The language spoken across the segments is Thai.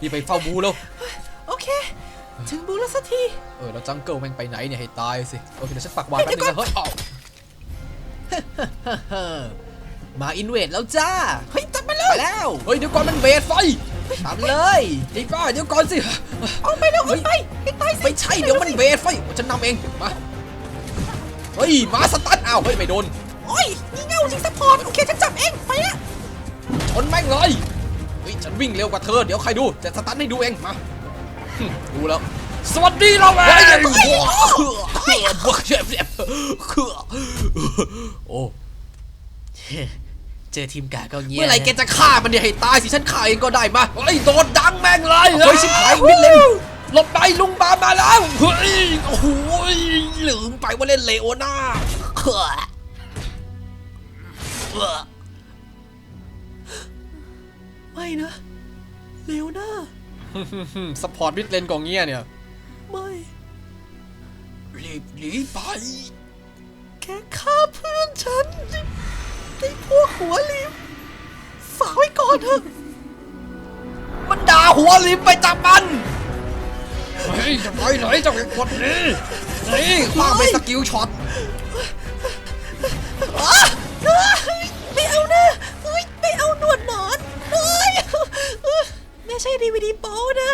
นี่ไปเฝ้าบูแล้วโอเค ถึงบูแล้วสักที เออ แล้วจังเกิลแม่งไปไหนเนี่ย ให้ตายสิ โอเคเดี๋ยวฉันปักวางแป๊บนึงนะเฮ้ยเอามาอินเวดแล้วจ้า เฮ้ยตัดมาเลไปยแล้ว เฮ้ยเดี๋ยวก่อนมันเวทไฟตามเลยไอ้บ้าเดี๋ยวก่อนสิ เอาไปเร็วขึ้นไปไปตายสิ ไม่ใช่ เดี๋ยวมันเวทไฟ ฉันนำเอง มา เฮ้ยมาสตันอ้าว เฮ้ยไม่โดน โอ้ยนี่เงาจริงซัพพอร์ต โอเคฉันจับเอง ไปละชนแม่งเลย เฮ้ยฉันวิ่งเร็วกว่าเธอ เดี๋ยวใครดู จะสตันให้ดูเอง มาดูแล้ว สวัสดีเราเองบวกเชฟโอ้เจอทีมกาก็เงี้ยเมื่อไหร่แกจะฆ่ามันเนี่ยให้ตายสิฉันฆ่าเองก็ได้มาเฮ้ยโดนดังแม่งเลยเฮ้ยชิบหายมิดเลนหลบไปลุงบามาแล้วเฮ้ยโอ้โหลืมไปว่าเล่นเลโอน่า ไม่นะ เร็วนะสปอร์ตมิดเลนกองเงี้ยเนี่ย ไม่รีบหนีไปแค่ฆ่าเพื่อนฉันไอ้พวกหัวลิมฝากไว้ก่อนเถอะ มันด่าหัวลิมไปจับมัน เฮ้ยจะไปไหนเจะเป็นคนนี้นี่คว้างไปสกิลช็อต ไม่ใช่ดีวีดีโป้นะ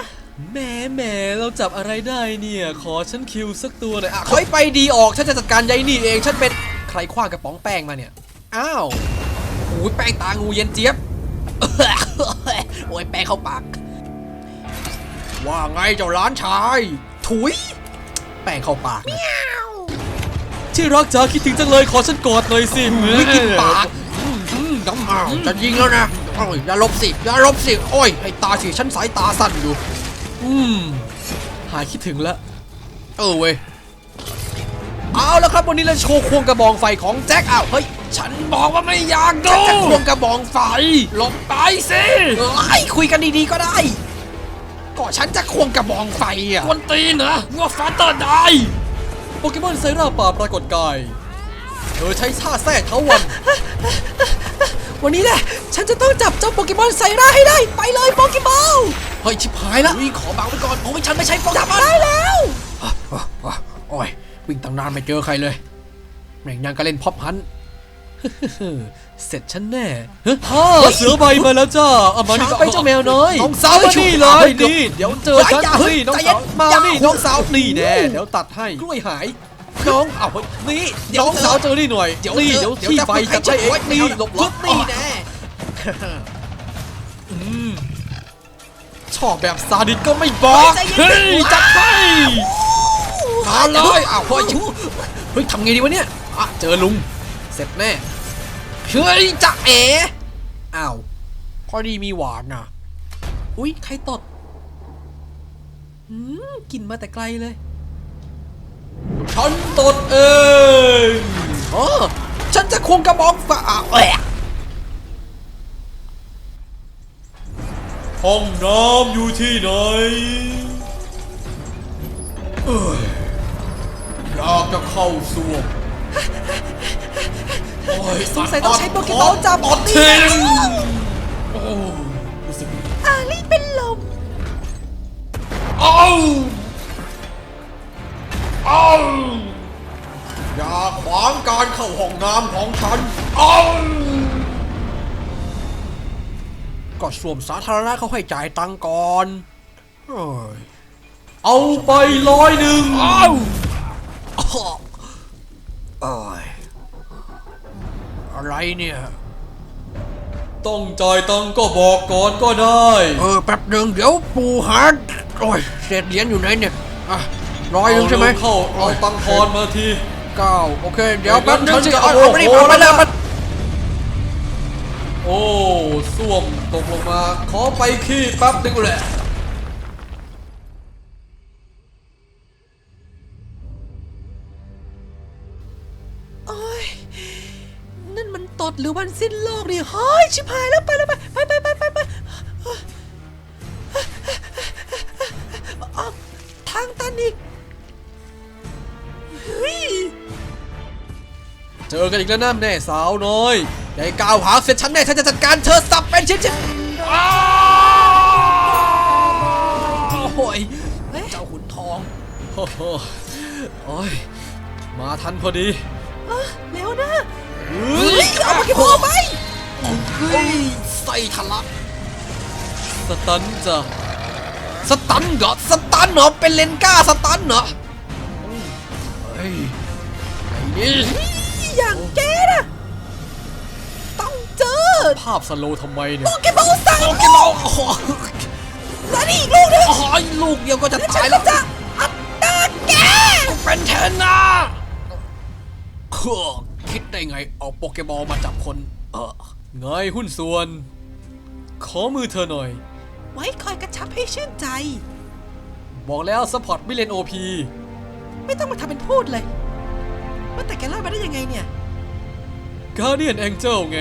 แหมแหมเราจับอะไรได้เนี่ย ขอฉันคิวสักตัวหน่อยอะค่อยไปดีออกฉันจะจัดการยายนี่เองฉันเป็นใครคว้างกระป๋องแป้งมาเนี่ย อ้าวโอ้ยแป้งตางูเย็นเจี๊ยบ โอ้ยแป้งเข้าปาก ว่าไงเจ้าล้านชาย ถุย แป้งเข้าปากนะที่รักจ๋าคิดถึงจังเลยขอฉันกอดหน่อยสิไม่กินปากน้ำอ้าวจะยิงแล้วนะโอ้ยอย่าลบสิอย่าลบสิโอ้ยให้ตาสิฉันสายตาสั้นอยู่ อืมหายคิดถึงแล้ว เออเว้ยเอาแล้วครับวันนี้เราโชว์ควงกระบองไฟของแจ็คอ้าวเฮ้ยฉันบอกว่าไม่อยากดูจะควงกระบองไฟหลบไปสิไอ้ยคุยกันดีๆก็ได้ก็ฉันจะควงกระบองไฟอะควรตีนเหรอว่าฟาเตอร์ได้โปเกมอนไซราป่าปรากฏกายเธอใช้ท่าแท้เท้าวัน วันนี้แหละ ฉันจะต้องจับเจ้าโปเกมอนไซร่าให้ได้ ไปเลยโปเกมอนเฮ้ยชิบหายแล้วขอบังไว้ก่อนโอ้ยฉันไม่ใช่โปเกจับมอนได้แล้วอะอะอะโอ้ยวิ่งตั้งนานไม่เจอใครเลย แม่งยังก็เล่นพอปฮันเสร็จฉันแน่ฮ่าเสือใบมาแล้วจ้าเอามานี่ช้าไปเจ้าแมวน้อยน้องสาวเอามานี่เลยเอาไปนี่เดี๋ยวเจอฉันอย่าเฮ้ยนี่น้องใจเย็สานวมาอย่านี่โอ้โหน้องสาวนี่แน่เดี๋ยวตัดให้กล้วยหาย น้องอ้าวเฮ้ยนี่น้องสาวเจอนี่หน่อยเดี๋ยวนี่เจอเดี๋ยวเดี๋ยวที่จะไฟให้จะใช้เองโอ๊ยไม่นี่เอาหลบหลปึ๊บบนี่แน่ชอบแบบซาดิสก็ไม่บอกใจเย็นเฮ้ยจัดให้มามาเลเลยยอ้าวเฮ้ยเฮ้ยทำไงดีวะเนี่ยอะเจอลุงเสร็จแน่เฮ้ยจะเอ๋อ้าวพอดีมีหวานน่ะ อุ้ยใครตดอืมกลิ่นมาแต่ไกลเลย ฉันตดเองเออฉันจะควงกระบอกฟ้าอะแหวะห้องน้ำอยู่ที่ไหนอยากจะเข้าส้วมโอ้ยสงสัยต้องใช้โปเกมอนจับตดทิ้ง ก็สวมสาธารณะเขาให้จ่ายตังค์ก่อนเฮ้ยเอาไปร้อยหนึ่งเอาโอ้ยอะไรเนี่ย ต้องจ่ายตังค์ก็บอกก่อนก็ได้ เออแป๊บหนึ่งเดี๋ยวปูหาโอ้ยเศษเหรียญอยู่ไหนเนี่ยอะร้อยหนึ่งใช่ไหมเอาเร็วเข้าเอาตังค์ทอนมาทีเก้าโอเค เดี๋ยวเดี๋แป๊ยวบนึงฉันจะเอาเอาเอาไปรีบโอ้เอาโหไปแล้วมันโอ้ ส้วมตกลงมา ขอไปขี้แป๊บหนึ่งแหละโอ้ย นั่นมันตดหรือวันสิ้นโลกเนี่ยเฮ้ย ชิบหายแล้วไปแล้วไปไปไปไปไปไปออกทางตันอีกเฮ้ย เจอกันอีกแล้วนะแน่สาวน้อย ได้ก้าวหาเสร็จฉันแม่ฉันจะจัดการเธอสับเป็นชิ้นๆโอ้ยเจ้าขุนทองโอ้โหโอ้ยมาทันพอดีเร็วนะเอามาเก็บโอ้ไปใส่ทะลักสตันจ้ะสตันเหรอสตันเหรอเป็นเลนก้าสตันเหรอไอ้นี่อย่างแกนะ ภาพสโลว์ทำไมเนี่โปยเกมอลสั่งโปเกมอลโอ้โหแล้วนี่อีกลูกหนึงโอ้ยลูกเดียวก็จะฉัตายนแล้ก็วจะอัดตาแกเป็นเทนนะเฮ้อคิดได้ไงเอาโปเกมอลมาจับคน เออไงหุ้นส่วน ขอมือเธอหน่อย ไว้คอยกระชับให้ชื่นใจ บอกแล้วซัพพอร์ตไม่เล่นโอพีไม่ต้องมาทำเป็นพูดเลย ว่าแต่แกรอดมาได้ยังไงเนี่ย Guardian Angel ไง